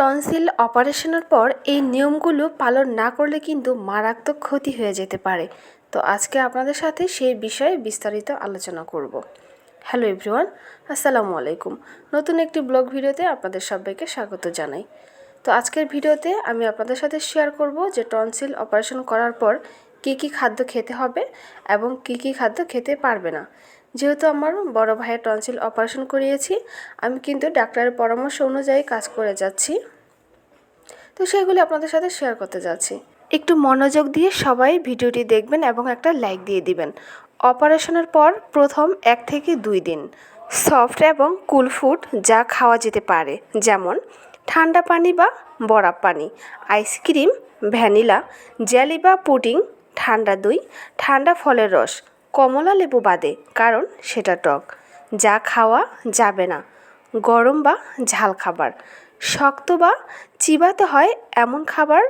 Tonsil অপারেশনের পর এই নিয়মগুলো পালন না করলে কিন্তু মারাত্মক ক্ষতি হয়ে যেতে পারে। তো আজকে আপনাদের সাথে সেই বিষয়ে বিস্তারিত আলোচনা করব। হ্যালো এভরিওয়ান, আসসালামু আলাইকুম। নতুন একটি ব্লগ ভিডিওতে আপনাদের সবাইকে স্বাগত জানাই। তো আজকের ভিডিওতে আমি আপনাদের সাথে শেয়ার করব যে টনসিল অপারেশন করার পর কী কী খাদ্য খেতে হবে এবং কী কী খাদ্য খেতে পারবে না। যেহেতু আমার বড় ভাইয়ের টনসিল অপারেশন করিয়েছি, আমি কিন্তু ডাক্তারের পরামর্শ অনুযায়ী কাজ করে যাচ্ছি। তো সেগুলি আপনাদের সাথে শেয়ার করতে যাচ্ছি। একটু মনোযোগ দিয়ে সবাই ভিডিওটি দেখবেন এবং একটা লাইক দিয়ে দিবেন। অপারেশনের পর প্রথম এক থেকে দুই দিন। সফট এবং কুল ফুড যা খাওয়া যেতে পারে, যেমন ঠান্ডা পানি বা বরফ পানি আইসক্রিম ভ্যানিলা জেলি বা পুডিং ঠান্ডা দই, ঠান্ডা ফলের রস কমলা লেবু বাদে, কারণ সেটা টক। যা খাওয়া যাবে না। গরম বা ঝাল খাবার। শক্ত বা চিবাতে হয় এমন খাবার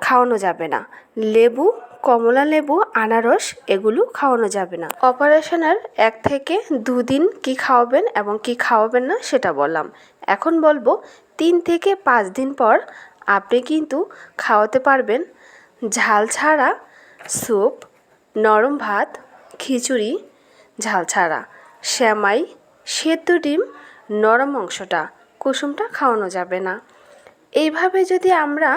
খাওয়ানো যাবে না। লেবু, কমলা লেবু, আনারস, এগুলো খাওয়ানো যাবে না। অপারেশনের এক থেকে দুদিন কি খাওয়াবেন এবং কি খাওয়াবেন না সেটা বললাম। এখন বলব, তিন থেকে পাঁচ দিন পর আপনি কিন্তু খাওয়াতে পারবেন। ঝাল ছাড়া স্যুপ, নরম ভাত খিচুড়ি ঝাল ছাড়া শ্যামাই সেদ্ধ ডিম, নরম অংশটা, কুসুমটা খাওয়ানো যাবে না। এইভাবে যদি আমরা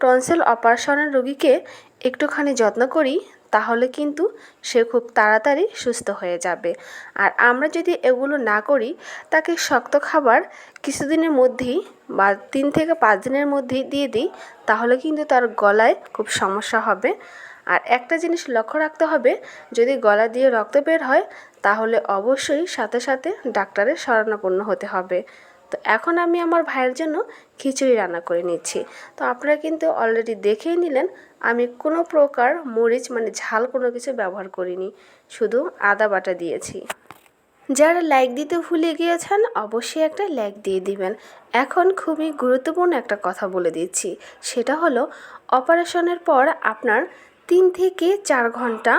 টনসেল অপারেশনের রোগীকে একটুখানি যত্ন করি, তাহলে কিন্তু সে খুব তাড়াতাড়ি সুস্থ হয়ে যাবে। আর আমরা যদি এগুলো না করি, তাকে শক্ত খাবার কিছুদিনের মধ্যেই বা তিন থেকে পাঁচ দিনের মধ্যেই দিয়ে দিই, তাহলে কিন্তু তার গলায় খুব সমস্যা হবে। আর একটা জিনিস লক্ষ্য রাখতে হবে, যদি গলা দিয়ে রক্ত বের হয়, তাহলে অবশ্যই সাথে সাথে ডাক্তারের শরণাপন্ন হতে হবে। তো এখন আমি আমার ভাইয়ের জন্য খিচুড়ি রান্না করে নিচ্ছি। তো আপনারা কিন্তু অলরেডি দেখেই নিলেন, আমি কোনো প্রকার মরিচ মানে ঝাল কোনো কিছু ব্যবহার করিনি, শুধু আদা বাটা দিয়েছি। যারা লাইক দিতে ভুলে গিয়েছেন, অবশ্যই একটা লাইক দিয়ে দিবেন। এখন খুবই গুরুত্বপূর্ণ একটা কথা বলে দিচ্ছি, সেটা হলো অপারেশনের পর আপনার তিন থেকে চার ঘণ্টা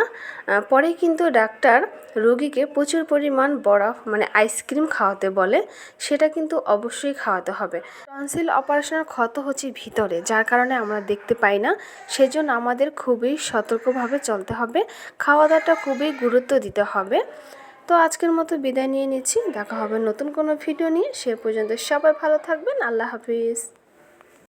পরে কিন্তু ডাক্তার রোগীকে প্রচুর পরিমাণ বরফ মানে আইসক্রিম খাওয়াতে বলে, সেটা কিন্তু অবশ্যই খাওয়াতে হবে। টনসিল অপারেশনের ক্ষত হচ্ছে ভিতরে, যার কারণে আমরা দেখতে পাই না, সেজন্য আমাদের খুবই সতর্কভাবে চলতে হবে খাওয়া দাওয়াটা খুবই গুরুত্ব দিতে হবে। তো আজকের মতো বিদায় নিয়ে নিচ্ছি, দেখা হবে নতুন কোনো ভিডিও নিয়ে, সে পর্যন্ত সবাই ভালো থাকবেন, আল্লাহ হাফিজ।